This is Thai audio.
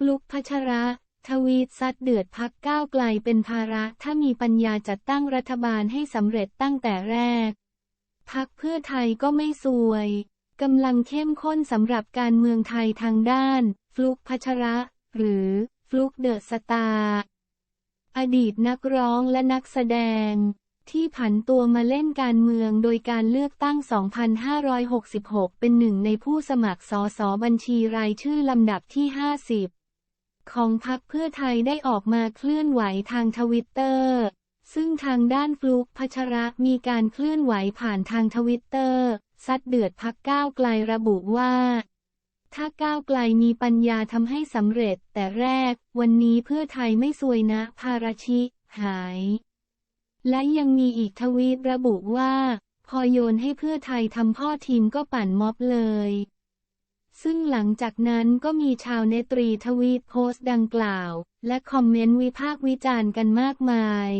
ฟลุกพัชระ ทวีตซัดเดือดพักก้าวไกลเป็นภาระถ้ามีปัญญาจัดตั้งรัฐบาลให้สำเร็จตั้งแต่แรก พักเพื่อไทยก็ไม่ซวยกำลังเข้มข้นสำหรับการเมืองไทยทางด้าน ฟลุกพัชระ หรือฟลุกเดอะสตาร์อดีตนักร้องและนักแสดง ที่ผันตัวมาเล่นการเมืองโดยการเลือกตั้ง 2566 เป็นหนึ่งในผู้สมัครสอสอบัญชีรายชื่อลำดับที่ 50 ของพรรคเพื่อไทยได้ออกมาเคลื่อนไหวทางทวิตเตอร์ ซึ่งทางด้านฟลุกพัชระมีการเคลื่อนไหวผ่านทางทวิตเตอร์ซัดเดือดพักก้าวไกลระบุว่า ถ้าก้าวไกลมีปัญญาทำให้สำเร็จ แต่แรก วันนี้เพื่อไทยไม่ซวยนะ ภารชิ หาย และยังมีอีกทวีตระบุว่า พอโยนให้เพื่อไทยทำพ่อทีมก็ปั่นม็อบเลย ซึ่งหลังจากนั้นก็มีชาวเนตรีทวีตโพสต์ดังกล่าว และคอมเมนต์วิพากษ์วิจารณ์กันมากมาย